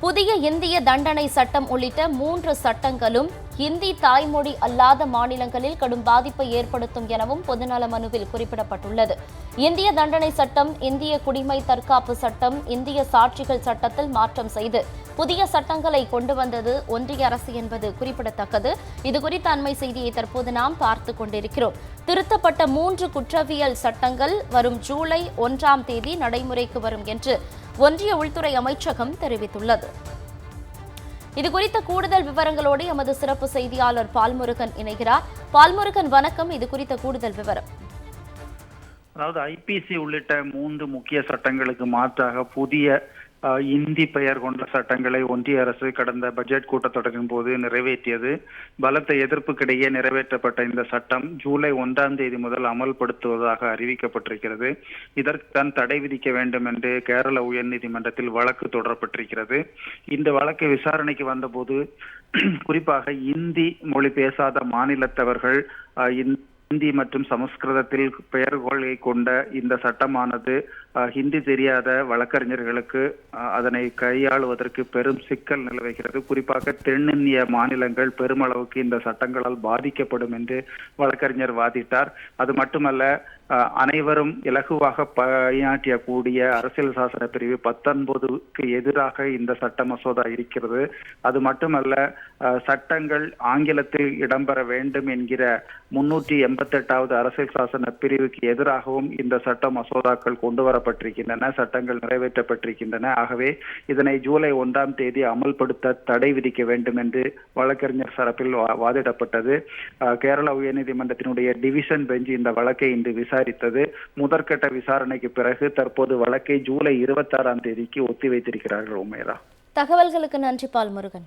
புதிய இந்திய தண்டனை சட்டம் உள்ளிட்ட மூன்று சட்டங்களும் இந்தி தாய்மொழி அல்லாத மாநிலங்களில் கடும் பாதிப்பை ஏற்படுத்தும் எனவும் பொதுநல மனுவில் குறிப்பிடப்பட்டுள்ளது. இந்திய தண்டனை சட்டம் இந்திய குடிமை தற்காப்பு சட்டம் இந்திய சாட்சிகள் சட்டத்தில் மாற்றம் செய்து புதிய சட்டங்களை கொண்டு வந்தது ஒன்றிய அரசு என்பது குறிப்பிடத்தக்கது. இதுகுறித்த அண்மை செய்தியை தற்போது நாம் பார்த்து கொண்டிருக்கிறோம். திருத்தப்பட்ட மூன்று குற்றவியல் சட்டங்கள் வரும் ஜூலை ஒன்றாம் தேதி நடைமுறைக்கு வரும் என்று ஒன்றிய உள்துறை அமைச்சகம் தெரிவித்துள்ளது. இது குறித்த கூடுதல் விவரங்களோடு எமது சிறப்பு செய்தியாளர் பால்முருகன் இணைகிறார். பால்முருகன் வணக்கம். இது குறித்த கூடுதல் விவரம். அதாவது ஐபிசி உள்ளிட்ட மூன்று முக்கிய சட்டங்களுக்கு மாற்றாக புதிய இந்தி பெயர் கொண்ட சட்டங்களை ஒன்றிய அரசு கடந்த பட்ஜெட் கூட்டத்தொடரின் போது நிறைவேற்றியது. பலத்த எதிர்ப்புக்கிடையே நிறைவேற்றப்பட்ட இந்த சட்டம் ஜூலை ஒன்றாம் தேதி முதல் அமல்படுத்துவதாக அறிவிக்கப்பட்டிருக்கிறது. இதற்கு தான் தடை விதிக்க வேண்டும் என்று கேரள உயர்நீதிமன்றத்தில் வழக்கு தொடரப்பட்டிருக்கிறது. இந்த வழக்கு விசாரணைக்கு வந்தபோது குறிப்பாக இந்தி மொழி பேசாத மாநிலத்தவர்கள் இந்தி மற்றும் சமஸ்கிருதத்தில் பெயர்களை கொண்ட இந்த சட்டமானது ஹிந்தி தெரியாத வழக்கறிஞர்களுக்கு அதனை கையாளுவதற்கு பெரும் சிக்கல் நிலவுகிறது. குறிப்பாக தென்னிந்திய மாநிலங்கள் பெருமளவுக்கு இந்த சட்டங்களால் பாதிக்கப்படும் என்று வழக்கறிஞர் வாதிட்டார். அது மட்டுமல்ல அனைவரும் இலகுவாக பணியாற்றியக்கூடிய அரசியல் சாசன பிரிவு பத்தொன்பதுக்கு எதிராக இந்த சட்ட மசோதா இருக்கிறது. அது மட்டுமல்ல சட்டங்கள் ஆங்கிலத்தில் இடம்பெற வேண்டும் என்கிற முன்னூற்றி எண்பத்தெட்டாவது அரசியல் சாசன பிரிவுக்கு எதிராகவும் இந்த சட்ட மசோதாக்கள் கொண்டு வரப்பட்டிருக்கின்றன சட்டங்கள் நிறைவேற்றப்பட்டிருக்கின்றன. ஆகவே இதனை ஜூலை ஒன்றாம் தேதி அமல்படுத்த தடை விதிக்க வேண்டும் என்று வழக்கறிஞர் தரப்பில் வாதிடப்பட்டது. கேரள உயர்நீதிமன்றத்தினுடைய டிவிஷன் பெஞ்ச் இந்த வழக்கை இன்று விசாரித்தது. முதற்கட்ட விசாரணைக்கு பிறகு தற்போது வழக்கை ஜூலை இருபத்தாறாம் தேதிக்கு ஒத்திவைத்திருக்கிறார்கள் உமேரா. தகவல்களுக்கு நன்றி பால் முருகன்